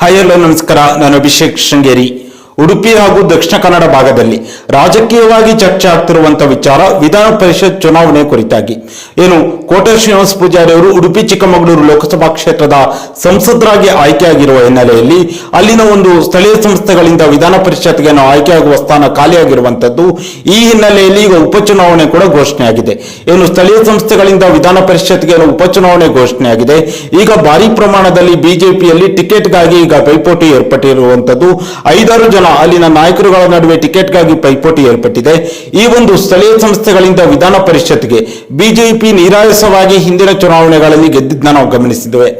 Hi hello ನಮಸ್ಕಾರ. ನಾನು ಅಭಿಷೇಕ್ ಶೃಂಗೇರಿ. ಉಡುಪಿ ಹಾಗೂ ದಕ್ಷಿಣ ಕನ್ನಡ ಭಾಗದಲ್ಲಿ ರಾಜಕೀಯವಾಗಿ ಚರ್ಚೆ ಆಗ್ತಿರುವಂತಹ ವಿಚಾರ ವಿಧಾನ ಪರಿಷತ್ ಚುನಾವಣೆ ಕುರಿತಾಗಿ. ಏನು, ಕೋಟೆ ಶ್ರೀನಿವಾಸ ಪೂಜಾರಿ ಅವರು ಉಡುಪಿ ಚಿಕ್ಕಮಗಳೂರು ಲೋಕಸಭಾ ಕ್ಷೇತ್ರದ ಸಂಸದರಾಗಿ ಆಯ್ಕೆಯಾಗಿರುವ ಹಿನ್ನೆಲೆಯಲ್ಲಿ ಅಲ್ಲಿನ ಒಂದು ಸ್ಥಳೀಯ ಸಂಸ್ಥೆಗಳಿಂದ ವಿಧಾನ ಪರಿಷತ್ಗೆ ನಾವು ಆಯ್ಕೆಯಾಗುವ ಸ್ಥಾನ ಖಾಲಿಯಾಗಿರುವಂತದ್ದು ಈ ಹಿನ್ನೆಲೆಯಲ್ಲಿ ಈಗ ಉಪಚುನಾವಣೆ ಕೂಡ ಘೋಷಣೆಯಾಗಿದೆ. ಏನು, ಸ್ಥಳೀಯ ಸಂಸ್ಥೆಗಳಿಂದ ವಿಧಾನ ಪರಿಷತ್ಗೆ ಉಪಚುನಾವಣೆ ಘೋಷಣೆಯಾಗಿದೆ. ಈಗ ಭಾರಿ ಪ್ರಮಾಣದಲ್ಲಿ ಬಿಜೆಪಿಯಲ್ಲಿ ಟಿಕೆಟ್ಗಾಗಿ ಈಗ ಪೈಪೋಟಿ ಏರ್ಪಟ್ಟಿರುವಂತದ್ದು. ಐದಾರು ಜನ ಅಲ್ಲಿನ ನಾಯಕರುಗಳ ನಡುವೆ ಟಿಕೆಟ್ಗಾಗಿ ಪೈಪೋಟಿ ಏರ್ಪಟ್ಟಿದೆ. ಈ ಒಂದು ಸ್ಥಳೀಯ ಸಂಸ್ಥೆಗಳಿಂದ ವಿಧಾನ ಪರಿಷತ್ಗೆ ಬಿಜೆಪಿ ನಿರಾಯಸವಾಗಿ ಹಿಂದಿನ ಚುನಾವಣೆಗಳಲ್ಲಿ ಗೆದ್ದಿದ್ದ ನಾವು ಗಮನಿಸಿದ್ದೇವೆ.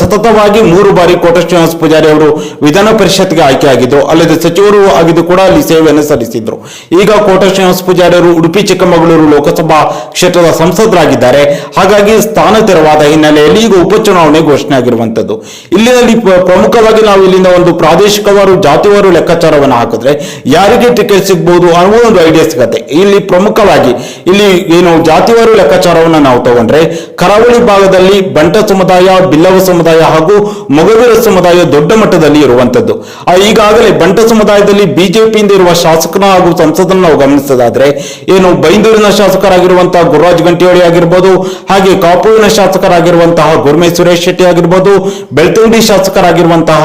ಸತತವಾಗಿ ಮೂರು ಬಾರಿ ಕೋಟ ಶ್ರೀನಿವಾಸ ಪೂಜಾರಿ ಅವರು ವಿಧಾನ ಪರಿಷತ್ಗೆ ಆಯ್ಕೆಯಾಗಿದ್ದು ಅಲ್ಲದೆ ಸಚಿವರು ಆಗಿದ್ದು ಕೂಡ ಅಲ್ಲಿ ಸೇವೆಯನ್ನು ಸಲ್ಲಿಸಿದ್ರು. ಈಗ ಕೋಟ ಶ್ರೀನಿವಾಸ ಪೂಜಾರಿ ಅವರು ಉಡುಪಿ, ಚಿಕ್ಕಮಗಳೂರು ಲೋಕಸಭಾ ಕ್ಷೇತ್ರದ ಸಂಸದರಾಗಿದ್ದಾರೆ. ಹಾಗಾಗಿ ಸ್ಥಾನ ತೆರವಾದ ಹಿನ್ನೆಲೆಯಲ್ಲಿ ಈಗ ಉಪಚುನಾವಣೆ ಘೋಷಣೆ ಆಗಿರುವಂತದ್ದು ಇಲ್ಲಿನಲ್ಲಿ ಪ್ರಮುಖವಾಗಿ ನಾವು ಇಲ್ಲಿಂದ ಒಂದು ಪ್ರಾದೇಶಿಕವಾರು ಜಾತಿವಾರು ಲೆಕ್ಕಾಚಾರವನ್ನು ಹಾಕಿದ್ರೆ ಯಾರಿಗೆ ಟಿಕೆಟ್ ಸಿಗ್ಬೋದು ಅನ್ನೋ ಒಂದು ಐಡಿಯಾ ಸಿಗತ್ತೆ. ಇಲ್ಲಿ ಪ್ರಮುಖವಾಗಿ ಇಲ್ಲಿ ಏನು ಜಾತಿವಾರು ಲೆಕ್ಕಾಚಾರವನ್ನು ನಾವು ತಗೊಂಡ್ರೆ ಕರಾವಳಿ ಭಾಗದಲ್ಲಿ ಬಂಟ ಸಮುದಾಯ, ಬಿಲ್ಲವ ಸಮುದಾಯ ಹಾಗೂ ಮೊಗವೀರ ಸಮುದಾಯ ದೊಡ್ಡ ಮಟ್ಟದಲ್ಲಿ ಇರುವಂತದ್ದು. ಈಗಾಗಲೇ ಬಂಟ ಸಮುದಾಯದಲ್ಲಿ ಬಿಜೆಪಿಯಿಂದ ಇರುವ ಶಾಸಕನ ಹಾಗೂ ಸಂಸದನ್ನು ನಾವು ಗಮನಿಸೋದಾದ್ರೆ ಏನು ಬೈಂದೂರಿನ ಶಾಸಕರಾಗಿರುವಂತಹ ಗುರುರಾಜ್ ಗಂಟಿಹೊಳಿ ಆಗಿರ್ಬೋದು, ಹಾಗೆ ಕಾಪುವಿನ ಶಾಸಕರಾಗಿರುವಂತಹ ಗುರ್ಮೆ ಸುರೇಶ್ ಶೆಟ್ಟಿ ಆಗಿರ್ಬೋದು, ಬೆಳ್ತಂಗಡಿ ಶಾಸಕರಾಗಿರುವಂತಹ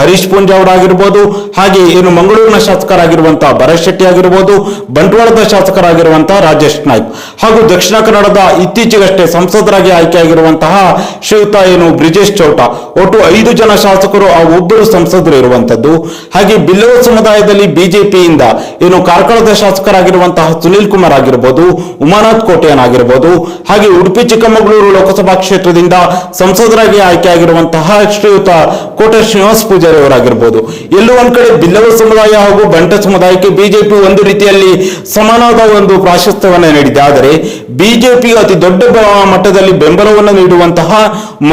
ಹರೀಶ್ ಪೂಂಜಾವರ್ ಆಗಿರ್ಬೋದು ಹಾಗೆ ಏನು ಮಂಗಳೂರಿನ ಶಾಸಕರಾಗಿರುವಂತಹ ಭರತ್ ಶೆಟ್ಟಿ ಆಗಿರ್ಬೋದು, ಬಂಟ್ವಾಳದ ಶಾಸಕರಾಗಿರುವಂತಹ ರಾಜೇಶ್ ನಾಯ್ಕ್ ಹಾಗೂ ದಕ್ಷಿಣ ಕನ್ನಡದ ಇತ್ತೀಚೆಗಷ್ಟೇ ಸಂಸದರಾಗಿ ಆಯ್ಕೆಯಾಗಿರುವಂತಹ ಶ್ರೀಯುತ ಏನು ಬ್ರಿಜೇಶ್ ಚೌಟ. ಒಟ್ಟು ಐದು ಜನ ಶಾಸಕರು ಆ ಒಬ್ಬರು ಸಂಸದರು ಇರುವಂತದ್ದು. ಹಾಗೆ ಬಿಲ್ಲವ ಸಮುದಾಯದಲ್ಲಿ ಬಿಜೆಪಿಯಿಂದ ಏನು ಕಾರ್ಕಳದ ಶಾಸಕರಾಗಿರುವಂತಹ ಸುನೀಲ್ ಕುಮಾರ್ ಆಗಿರ್ಬೋದು, ಉಮಾನಾಥ್ ಕೋಟೆಯನ್ ಆಗಿರ್ಬೋದು, ಹಾಗೆ ಉಡುಪಿ ಚಿಕ್ಕಮಗಳೂರು ಲೋಕಸಭಾ ಕ್ಷೇತ್ರದಿಂದ ಸಂಸದರಾಗಿ ಆಯ್ಕೆಯಾಗಿರುವಂತಹ ಶ್ರೀಯುತ ಕೋಟೆ ಶ್ರೀನಿವಾಸ್ ಪೂಜಾರಿ ಅವರಾಗಿರ್ಬೋದು ಎಲ್ಲೋ ಒಂದ್ ಬಿಲ್ಲವ ಸಮುದಾಯ ಹಾಗೂ ಬಂಟ ಸಮುದಾಯಕ್ಕೆ ಬಿಜೆಪಿ ಒಂದು ರೀತಿಯಲ್ಲಿ ಸಮಾನವಾದ ಒಂದು ಪ್ರಾಶಸ್ತ್ಯವನ್ನು ನೀಡಿದೆ. ಆದರೆ ಬಿಜೆಪಿ ಅತಿ ದೊಡ್ಡ ಮಟ್ಟದಲ್ಲಿ ಬೆಂಬಲವನ್ನು ನೀಡುವಂತಹ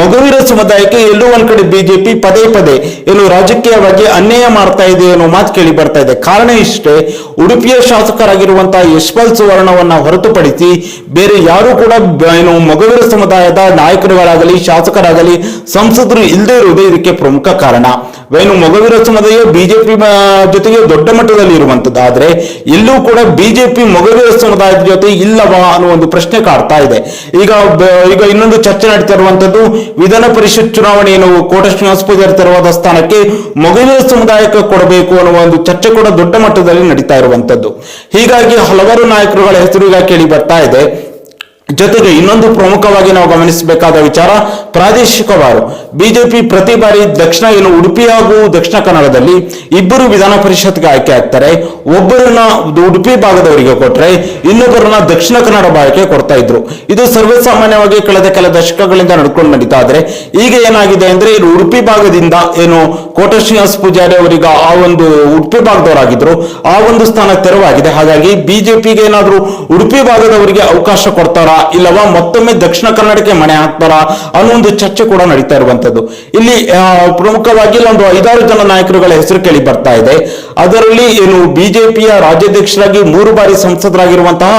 ಮೊಗವೀರ ಸಮುದಾಯಕ್ಕೆ ಎಲ್ಲೋ ಒಂದ್ ಕಡೆ ಬಿಜೆಪಿ ಪದೇ ಪದೇ ಏನು ರಾಜಕೀಯವಾಗಿ ಅನ್ಯಾಯ ಮಾಡ್ತಾ ಇದೆ ಅನ್ನೋ ಮಾತು ಕೇಳಿ ಬರ್ತಾ ಇದೆ. ಕಾರಣ ಇಷ್ಟೇ, ಉಡುಪಿಯ ಶಾಸಕರಾಗಿರುವಂತಹ ಯಶ್ಪಾಲ್ ಸುವರ್ಣವನ್ನ ಹೊರತುಪಡಿಸಿ ಬೇರೆ ಯಾರು ಕೂಡ ಏನು ಮೊಗವೀರ ಸಮುದಾಯದ ನಾಯಕರುಗಳಾಗಲಿ, ಶಾಸಕರಾಗಲಿ ಸಂಸದರು ಇಲ್ಲದೆ ಇರುವುದೇ ಇದಕ್ಕೆ ಪ್ರಮುಖ ಕಾರಣ. ಏನು ಮೊಗವೀರ ಸಮುದಾಯ ಬಿಜೆಪಿ ಜೊತೆಗೆ ದೊಡ್ಡ ಮಟ್ಟದಲ್ಲಿ ಇರುವಂತದ್ದು ಆದ್ರೆ ಎಲ್ಲೂ ಕೂಡ ಬಿಜೆಪಿ ಮೊಗವೀರ ಸಮುದಾಯದ ಜೊತೆ ಇಲ್ಲವಾ ಅನ್ನೋ ಒಂದು ಪ್ರಶ್ನೆ ಕಾಡ್ತಾ ಇದೆ. ಈಗ ಈಗ ಇನ್ನೊಂದು ಚರ್ಚೆ ನಡೀತಾ ಇರುವಂತದ್ದು ವಿಧಾನ ಪರಿಷತ್ ಚುನಾವಣೆಯನ್ನು ಕೋಟ ಶ್ರೀನಿವಾಸ ಪೂಜಾರಿ ತೆರವಾದ ಸ್ಥಾನಕ್ಕೆ ಮೊಗವೀರ ಸಮುದಾಯಕ್ಕೆ ಕೊಡಬೇಕು ಅನ್ನುವ ಒಂದು ಚರ್ಚೆ ಕೂಡ ದೊಡ್ಡ ಮಟ್ಟದಲ್ಲಿ ನಡೀತಾ ಇರುವಂತದ್ದು ಹೀಗಾಗಿ ಹಲವಾರು ನಾಯಕರುಗಳ ಹೆಸರು ಈಗ ಕೇಳಿ ಬರ್ತಾ ಇದೆ. ಜೊತೆಗೆ ಇನ್ನೊಂದು ಪ್ರಮುಖವಾಗಿ ನಾವು ಗಮನಿಸಬೇಕಾದ ವಿಚಾರ ಪ್ರಾದೇಶಿಕವಾರು ಬಿಜೆಪಿ ಪ್ರತಿ ಬಾರಿ ದಕ್ಷಿಣ ಏನು ಉಡುಪಿ ಹಾಗೂ ದಕ್ಷಿಣ ಕನ್ನಡದಲ್ಲಿ ಇಬ್ಬರು ವಿಧಾನ ಪರಿಷತ್ಗೆ ಆಯ್ಕೆ ಆಗ್ತಾರೆ. ಒಬ್ಬರನ್ನ ಉಡುಪಿ ಭಾಗದವರಿಗೆ ಕೊಟ್ರೆ, ಇನ್ನೊಬ್ಬರನ್ನ ದಕ್ಷಿಣ ಕನ್ನಡ ಭಾಗಕ್ಕೆ ಕೊಡ್ತಾ ಇದ್ರು. ಇದು ಸರ್ವೇಸಾಮಾನ್ಯವಾಗಿ ಕಳೆದ ಕೆಲ ದಶಕಗಳಿಂದ ನಡ್ಕೊಂಡು ನಡೀತಾ ಇದ್ರೆ ಈಗ ಏನಾಗಿದೆ ಅಂದ್ರೆ ಇದು ಉಡುಪಿ ಭಾಗದಿಂದ ಏನು ಕೋಟ ಶ್ರೀನಿವಾಸ ಪೂಜಾರಿ ಅವರಿಗೆ ಆ ಒಂದು ಉಡುಪಿ ಭಾಗದವರಾಗಿದ್ರು. ಆ ಒಂದು ಸ್ಥಾನ ತೆರವಾಗಿದೆ. ಹಾಗಾಗಿ ಬಿಜೆಪಿಗೆ ಏನಾದರೂ ಉಡುಪಿ ಭಾಗದವರಿಗೆ ಅವಕಾಶ ಕೊಡ್ತಾರಾ? ಇಲ್ಲವಾ ಮತ್ತೊಮ್ಮೆ ದಕ್ಷಿಣ ಕನ್ನಡಕ್ಕೆ ಮಣೆ ಹಾಕ್ತಾರಾ ಅನ್ನೋ ಒಂದು ಚರ್ಚೆ ಕೂಡ ನಡೀತಾ ಇರುವಂತದ್ದು ಇಲ್ಲಿ ಪ್ರಮುಖವಾಗಿ ಇಲ್ಲಿ ಒಂದು ಐದಾರು ಜನ ನಾಯಕರುಗಳ ಹೆಸರು ಕೇಳಿ ಬರ್ತಾ ಇದೆ. ಅದರಲ್ಲಿ ಏನು ಬಿಜೆಪಿಯ ರಾಜ್ಯಾಧ್ಯಕ್ಷರಾಗಿ ಮೂರು ಬಾರಿ ಸಂಸದರಾಗಿರುವಂತಹ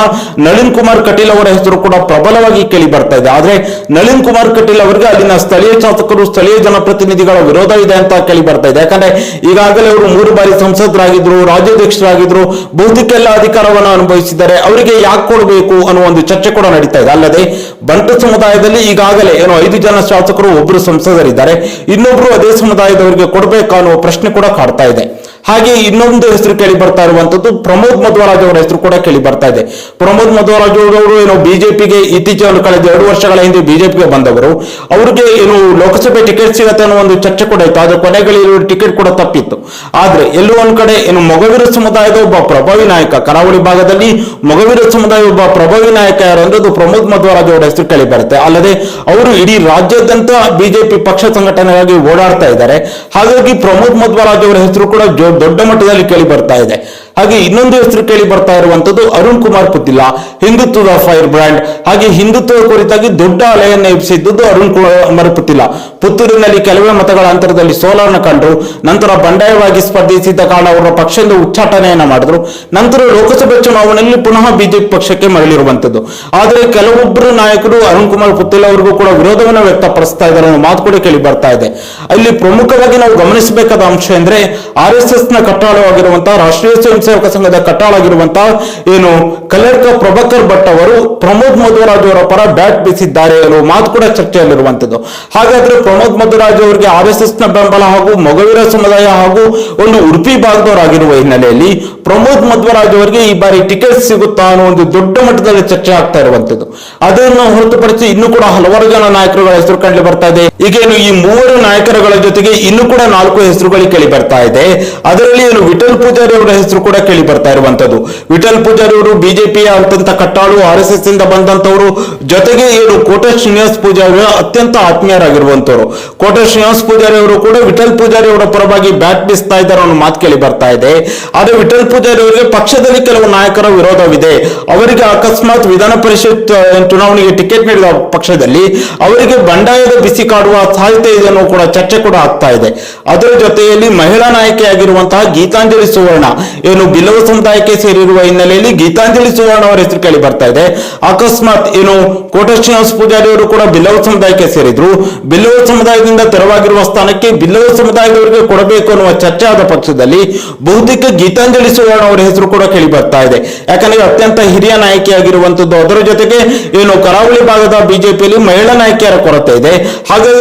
ನಳಿನ್ ಕುಮಾರ್ ಕಟೀಲ್ ಅವರ ಹೆಸರು ಕೂಡ ಪ್ರಬಲವಾಗಿ ಕೇಳಿ ಬರ್ತಾ ಇದೆ. ಆದ್ರೆ ನಳಿನ್ ಕುಮಾರ್ ಕಟೀಲ್ ಅವರಿಗೆ ಅಲ್ಲಿನ ಸ್ಥಳೀಯ ಶಾಸಕರು, ಸ್ಥಳೀಯ ಜನಪ್ರತಿನಿಧಿಗಳ ವಿರೋಧ ಇದೆ ಅಂತ ಕೇಳಿ ಬರ್ತಾ ಇದೆ. ಯಾಕಂದ್ರೆ ಈಗಾಗಲೇ ಅವರು ಮೂರು ಬಾರಿ ಸಂಸದರಾಗಿದ್ರು, ರಾಜ್ಯಾಧ್ಯಕ್ಷರಾಗಿದ್ರು ಬಹುತೇಕ ಎಲ್ಲ ಅಧಿಕಾರವನ್ನು ಅನುಭವಿಸಿದ್ದಾರೆ. ಅವರಿಗೆ ಯಾಕೆ ಕೊಡಬೇಕು ಅನ್ನೋ ಒಂದು ಚರ್ಚೆ ಕೂಡ ನಡೀತಾ ಇದೆ ಅಲ್ಲದೆ ಬಂಟ ಸಮುದಾಯದಲ್ಲಿ ಈಗಾಗಲೇ ಏನು ಐದು ಜನ ಶಾಸಕರು ಒಬ್ಬರು ಸಂಸದರಿದ್ದಾರೆ. ಇನ್ನೊಬ್ರು ಅದೇ ಸಮುದಾಯದವರಿಗೆ ಕೊಡಬೇಕಾ ಅನ್ನುವ ಪ್ರಶ್ನೆ ಕೂಡ ಕಾಡ್ತಾ ಇದೆ. ಹಾಗೆ ಇನ್ನೊಂದು ಹೆಸರು ಕೇಳಿ ಬರ್ತಾ ಇರುವಂತದ್ದು ಪ್ರಮೋದ್ ಮಧ್ವರಾಜ್ ಅವರ ಹೆಸರು ಕೂಡ ಕೇಳಿ ಬರ್ತಾ ಇದೆ. ಪ್ರಮೋದ್ ಮಧ್ವರಾಜ್ ಅವರು ಏನು ಬಿಜೆಪಿಗೆ ಇತ್ತೀಚೆಗೆ ಕಳೆದ ಎರಡು ವರ್ಷಗಳ ಹಿಂದೆ ಬಿಜೆಪಿಗೆ ಬಂದವರು. ಅವರಿಗೆ ಏನು ಲೋಕಸಭೆ ಟಿಕೆಟ್ ಸಿಗತ್ತೆ ಅನ್ನೋ ಒಂದು ಚರ್ಚೆ ಕೂಡ ಇತ್ತು. ಆದ್ರೆ ಕೊನೆಗಳಲ್ಲಿ ಟಿಕೆಟ್ ಕೂಡ ತಪ್ಪಿತ್ತು. ಆದ್ರೆ ಎಲ್ಲೋ ಒಂದ್ ಕಡೆ ಏನು ಮೊಗವೀರ ಸಮುದಾಯದ ಒಬ್ಬ ಪ್ರಭಾವಿ ನಾಯಕ, ಕರಾವಳಿ ಭಾಗದಲ್ಲಿ ಮೊಗವೀರ ಸಮುದಾಯ ಒಬ್ಬ ಪ್ರಭಾವಿ ನಾಯಕ ಯಾರು ಅಂದ್ರೆ ಅದು ಪ್ರಮೋದ್ ಮಧ್ವರಾಜ್ ಅವರ ಹೆಸರು ಕೇಳಿ ಬರುತ್ತೆ. ಅಲ್ಲದೆ ಅವರು ಇಡೀ ರಾಜ್ಯಾದ್ಯಂತ ಬಿಜೆಪಿ ಪಕ್ಷ ಸಂಘಟನೆಗಾಗಿ ಓಡಾಡ್ತಾ ಇದ್ದಾರೆ. ಹಾಗಾಗಿ ಪ್ರಮೋದ್ ಮಧ್ವರಾಜ್ ಅವರ ಹೆಸರು ಕೂಡ ದೊಡ್ಡ ಮಟ್ಟದಲ್ಲಿ ಕೇಳಿ ಬರ್ತಾ ಇದೆ. ಹಾಗೆ ಇನ್ನೊಂದು ಹೆಸರು ಕೇಳಿ ಬರ್ತಾ ಇರುವಂತದ್ದು ಅರುಣ್ ಕುಮಾರ್ ಪುತ್ತಿಲ್ಲ ಹಿಂದುತ್ವದ ಫೈರ್ ಬ್ರ್ಯಾಂಡ್. ಹಾಗೆ ಹಿಂದುತ್ವ ಕುರಿತಾಗಿ ದೊಡ್ಡ ಅಲೆಯನ್ನ ಎಬ್ಬಿಸಿದ್ದು ಅರುಣ್ ಕುಮಾರ್ ಪುತ್ತಿಲ್ಲ ಪುತ್ತೂರಿನಲ್ಲಿ ಕೆಲವೇ ಮತಗಳ ಅಂತರದಲ್ಲಿ ಸೋಲನ್ನು ಕಂಡು ನಂತರ ಬಂಡಾಯವಾಗಿ ಸ್ಪರ್ಧಿಸಿದ್ದ ಕಾರಣ ಅವರ ಪಕ್ಷದ ಉಚ್ಚಾಟನೆಯನ್ನ ಮಾಡಿದ್ರು. ನಂತರ ಲೋಕಸಭೆ ಚುನಾವಣೆಯಲ್ಲಿ ಪುನಃ ಬಿಜೆಪಿ ಪಕ್ಷಕ್ಕೆ ಮರಳಿರುವಂತದ್ದು. ಆದರೆ ಕೆಲವೊಬ್ಬರು ನಾಯಕರು ಅರುಣ್ ಕುಮಾರ್ ಪುತ್ತಿಲ್ ಅವರಿಗೂ ಕೂಡ ವಿರೋಧವನ್ನು ವ್ಯಕ್ತಪಡಿಸ್ತಾ ಇದ್ದಾರೆ ಅನ್ನೋ ಮಾತು ಕೂಡ ಕೇಳಿ ಬರ್ತಾ ಇದೆ. ಅಲ್ಲಿ ಪ್ರಮುಖವಾಗಿ ನಾವು ಗಮನಿಸಬೇಕಾದ ಅಂಶ ಎಂದ್ರೆ ಆರ್ ಎಸ್ ಎಸ್ನ ಕಟ್ಟಾಳವಾಗಿರುವಂತಹ ರಾಷ್ಟ್ರೀಯ ಸ್ವಯಂ ಸೇವಕ ಸಂಘದ ಕಟ್ಟಾಳಾಗಿರುವಂತಹ ಏನು ಕಲರ್ಕ ಪ್ರಭಾಕರ್ ಭಟ್ ಅವರು ಪ್ರಮೋದ್ ಮಧುರಾಜ್ ಅವರ ಪರ ಬ್ಯಾಟ್ ಬೀಸಿದ್ದಾರೆ ಅನ್ನೋ ಮಾತು ಕೂಡ ಚರ್ಚೆಯಲ್ಲಿರುವಂತದ್ದು ಹಾಗಾದ್ರೆ ಪ್ರಮೋದ್ ಮಧುರಾಜ್ ಅವರಿಗೆ ಆರ್ ಎಸ್ ಎಸ್ನ ಬೆಂಬಲ ಹಾಗೂ ಮೊಗವೀರ ಸಮುದಾಯ ಹಾಗೂ ಒಂದು ಉಡುಪಿ ಭಾಗದವರಾಗಿರುವ ಹಿನ್ನೆಲೆಯಲ್ಲಿ ಪ್ರಮೋದ್ ಮಧ್ವರಾಜ್ ಅವರಿಗೆ ಈ ಬಾರಿ ಟಿಕೆಟ್ ಸಿಗುತ್ತಾ ಅನ್ನೋ ಒಂದು ದೊಡ್ಡ ಮಟ್ಟದಲ್ಲಿ ಚರ್ಚೆ ಆಗ್ತಾ ಇರುವಂತದ್ದು ಅದನ್ನು ಹೊರತುಪಡಿಸಿ ಇನ್ನೂ ಕೂಡ ಹಲವಾರು ಜನ ನಾಯಕರುಗಳ ಹೆಸರು ಕಂಡು ಬರ್ತಾ ಇದೆ. ಈಗೇನು ಈ ಮೂವರು ನಾಯಕರುಗಳ ಜೊತೆಗೆ ಇನ್ನು ಕೂಡ ನಾಲ್ಕು ಹೆಸರುಗಳು ಕೇಳಿ ಬರ್ತಾ ಇದೆ. ಅದರಲ್ಲಿ ಏನು ವಿಠಲ್ ಪೂಜಾರಿ ಅವರ ಹೆಸರು ಕೂಡ ಕೇಳಿ ಬರ್ತಾ ಇರುವಂತದ್ದು ವಿಠಲ್ ಪೂಜಾರಿ ಅವರು ಬಿಜೆಪಿಯ ಅತ್ಯಂತ ಕಟ್ಟಾಳು ಆರ್ ಎಸ್ ಎಸ್ ಇಂದ ಬಂದಂತವರು ಜೊತೆಗೆ ಏನು ಕೋಟ ಶ್ರೀನಿವಾಸ್ ಪೂಜಾರಿ ಅತ್ಯಂತ ಆತ್ಮೀಯರಾಗಿರುವಂತವರು ಕೋಟ ಶ್ರೀನಿವಾಸ್ ಪೂಜಾರಿ ಅವರು ಕೂಡ ವಿಠಲ್ ಪೂಜಾರಿ ಅವರ ಪರವಾಗಿ ಬ್ಯಾಟ್ ಬೀಸ್ತಾ ಇದ್ದಾರೆ ಅನ್ನೋ ಮಾತು ಕೇಳಿ ಬರ್ತಾ ಇದೆ. ಆದ್ರೆ ವಿಠಲ್ ಪೂಜಾರಿ ಅವರಿಗೆ ಪಕ್ಷದಲ್ಲಿ ಕೆಲವು ನಾಯಕರ ವಿರೋಧವಿದೆ. ಅವರಿಗೆ ಅಕಸ್ಮಾತ್ ವಿಧಾನ ಪರಿಷತ್ ಚುನಾವಣೆಗೆ ಟಿಕೆಟ್ ನೀಡಿದ ಪಕ್ಷದಲ್ಲಿ ಅವರಿಗೆ ಬಂಡಾಯದ ಬಿಸಿ ಕಾಡುವ ಸಾಧ್ಯತೆ ಇದೆ ಅನ್ನೋ ಕೂಡ ಚರ್ಚೆ ಕೂಡ ಆಗ್ತಾ ಇದೆ. ಅದರ ಜೊತೆಯಲ್ಲಿ ಮಹಿಳಾ ನಾಯಕಿಯಾಗಿರುವಂತಹ ಗೀತಾಂಜಲಿ ಸುವರ್ಣ, ಏನು ಬಿಲ್ಲವ ಸಮುದಾಯಕ್ಕೆ ಸೇರಿರುವ ಹಿನ್ನೆಲೆಯಲ್ಲಿ ಗೀತಾಂಜಲಿ ಸುವರ್ಣ ಅವರ ಹೆಸರು ಕೇಳಿ ಬರ್ತಾ ಇದೆ. ಅಕಸ್ಮಾತ್ ಏನು ಕೋಟ ಶ್ರೀನಿವಾಸ ಪೂಜಾರಿ ಅವರು ಕೂಡ ಬಿಲ್ಲವ ಸಮುದಾಯಕ್ಕೆ ಸೇರಿದ್ರು. ಬಿಲ್ಲವ ಸಮುದಾಯದಿಂದ ತೆರವಾಗಿರುವ ಸ್ಥಾನಕ್ಕೆ ಬಿಲ್ಲವ ಸಮುದಾಯದವರಿಗೆ ಕೊಡಬೇಕು ಅನ್ನುವ ಚರ್ಚೆ ಆದ ಪಕ್ಷದಲ್ಲಿ ಬಹುತೇಕ ಗೀತಾಂಜಲಿ ಸುವರ್ಣ ಅವರ ಹೆಸರು ಕೂಡ ಕೇಳಿ ಬರ್ತಾ ಇದೆ. ಯಾಕಂದ್ರೆ ಅತ್ಯಂತ ಹಿರಿಯ ನಾಯಕಿಯಾಗಿರುವಂತದ್ದು ಅದರ ಜೊತೆಗೆ ಏನು ಕರಾವಳಿ ಭಾಗದ ಬಿಜೆಪಿಯಲ್ಲಿ ಮಹಿಳಾ ನಾಯಕಿಯರ ಕೊರತೆ ಇದೆ. ಹಾಗಾಗಿ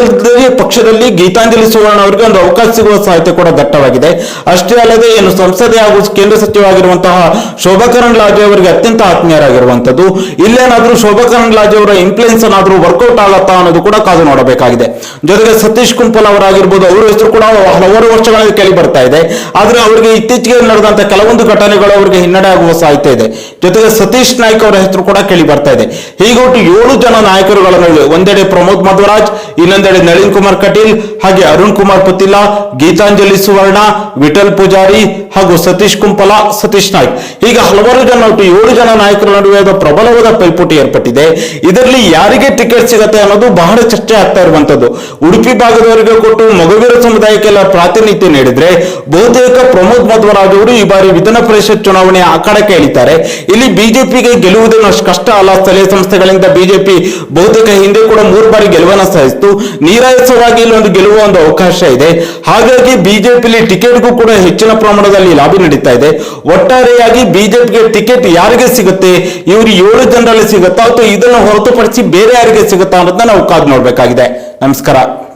ಪಕ್ಷದಲ್ಲಿ ಗೀತಾಂಜಲಿ ಸುವರ್ಣ ಅವರಿಗೆ ಒಂದು ಅವಕಾಶ ಸಿಗುವ ಸಾಧ್ಯತೆ ಕೂಡ ದಟ್ಟವಾಗಿದೆ. ಅಷ್ಟೇ ಅಲ್ಲದೆ ಏನು ಸಂಸದೆ ಹಾಗೂ ಕೇಂದ್ರ ಸಚಿವರಾಗಿರುವಂತಹ ಶೋಭಾ ಕರಂದ್ಲಾಜೆ ಅವರಿಗೆ ಅತ್ಯಂತ ಆತ್ಮೀಯರಾಗಿರುವಂತದ್ದು ಇಲ್ಲೇನಾದ್ರೂ ಶೋಭಾ ಕರಂದ್ಲಾಜೆ ಅವರ ಇನ್ಫ್ಲುಯೆನ್ಸ್ ಏನಾದ್ರೂ ವರ್ಕೌಟ್ ಆಗತ್ತಾ ಅನ್ನೋದು ಕೂಡ ಕಾದು ನೋಡಬೇಕಾಗಿದೆ. ಜೊತೆಗೆ ಸತೀಶ್ ಕುಂಪಲ್ ಅವರಾಗಿರ್ಬೋದು, ಅವರ ಹೆಸರು ಕೂಡ ಹಲವಾರು ವರ್ಷಗಳಲ್ಲಿ ಕೇಳಿ ಬರ್ತಾ ಇದೆ. ಆದ್ರೆ ಅವರಿಗೆ ಇತ್ತೀಚೆಗೆ ನಡೆದಂತ ಕೆಲವೊಂದು ಘಟನೆಗಳು ಅವರಿಗೆ ಹಿನ್ನಡೆ ಆಗುವ ಸಾಧ್ಯತೆ ಇದೆ. ಜೊತೆಗೆ ಸತೀಶ್ ನಾಯ್ಕ್ ಅವರ ಹೆಸರು ಕೂಡ ಕೇಳಿ ಬರ್ತಾ ಇದೆ. ಹೀಗೆ ಒಟ್ಟು ಏಳು ಜನ ನಾಯಕರುಗಳ ನಡುವೆ ಒಂದೆಡೆ ಪ್ರಮೋದ್ ಮಧ್ವರಾಜ್ ಇನ್ನೊಂದೆಡೆ ನಳಿನ್ ಕುಮಾರ್ ಕಟೀಲ್ ಹಾಗೆ ಅರುಣ್ ಕುಮಾರ್ ಪತಿಲ ಗೀತಾಂಜಲಿ ಸುವರ್ಣ, ವಿಠಲ್ ಪೂಜಾರಿ ಹಾಗೂ ಸತೀಶ್ ಕುಂಪಲ, ಸತೀಶ್ ನಾಯ್ಕ್. ಹೀಗೆ ಹಲವಾರು ಜನ, ಒಟ್ಟು ಏಳು ಜನ ನಾಯಕರ ನಡುವೆ ಪ್ರಬಲವಾದ ಪೈಪೋಟಿ ಏರ್ಪಟ್ಟಿದೆ. ಇದರಲ್ಲಿ ಯಾರಿಗೆ ಟಿಕೆಟ್ ಸಿಗತ್ತೆ ಅನ್ನೋದು ಬಹಳ ಚರ್ಚೆ ಆಗ್ತಾ ಇರುವಂತದ್ದು ಉಡುಪಿ ಭಾಗದವರಿಗೆ ಕೊಟ್ಟು ಮಗುವೀರ ಸಮುದಾಯಕ್ಕೆಲ್ಲ ಪ್ರಾತಿನಿಧ್ಯ ನೀಡಿದ್ರೆ, ಬಹುತೇಕ ಪ್ರಮೋದ್ ಮಧ್ವರಾಜ್ ಅವರು ಈ ಬಾರಿ ವಿಧಾನ ಪರಿಷತ್ ಚುನಾವಣೆ ಅಖಾಡಕ್ಕೆ ಇಳಿತಾರೆ ಇಲ್ಲಿ ಬಿಜೆಪಿಗೆ ಗೆಲ್ಲುವುದೇನು ಅಷ್ಟು ಕಷ್ಟ ಅಲ್ಲ. ಸ್ಥಳೀಯ ಸಂಸ್ಥೆಗಳಿಂದ ಬಿಜೆಪಿ ಬಹುತೇಕ ಹಿಂದೆ ಕೂಡ ಮೂರು ಬಾರಿ ಗೆಲುವನ್ನ ಸಾಧಿಸಿತು. ನೀರಾಯಸವಾಗಿ ಇಲ್ಲಿ ಒಂದು ಗೆಲ್ಲುವ ಒಂದು ಅವಕಾಶ ಇದೆ. ಹಾಗಾಗಿ ಬಿಜೆಪಿಲಿ ಟಿಕೆಟ್ಗೂ ಕೂಡ ಹೆಚ್ಚಿನ ಪ್ರಮಾಣದಲ್ಲಿ ಲಾಭ ನಡೀತಾ ಇದೆ. ಒಟ್ಟಾರೆಯಾಗಿ ಬಿಜೆಪಿಗೆ ಟಿಕೆಟ್ ಯಾರಿಗೆ ಸಿಗುತ್ತೆ? ಇವರು ಏಳು ಜನರಲ್ಲಿ ಸಿಗುತ್ತಾ, ಅಥವಾ ಇದನ್ನು ಹೊರತುಪಡಿಸಿ ಬೇರೆ ಯಾರಿಗೆ ಸಿಗುತ್ತಾ ಅನ್ನೋದನ್ನ ನಾವು ಕಾದು ನೋಡ್ಬೇಕಾಗಿದೆ. ನಮಸ್ಕಾರ.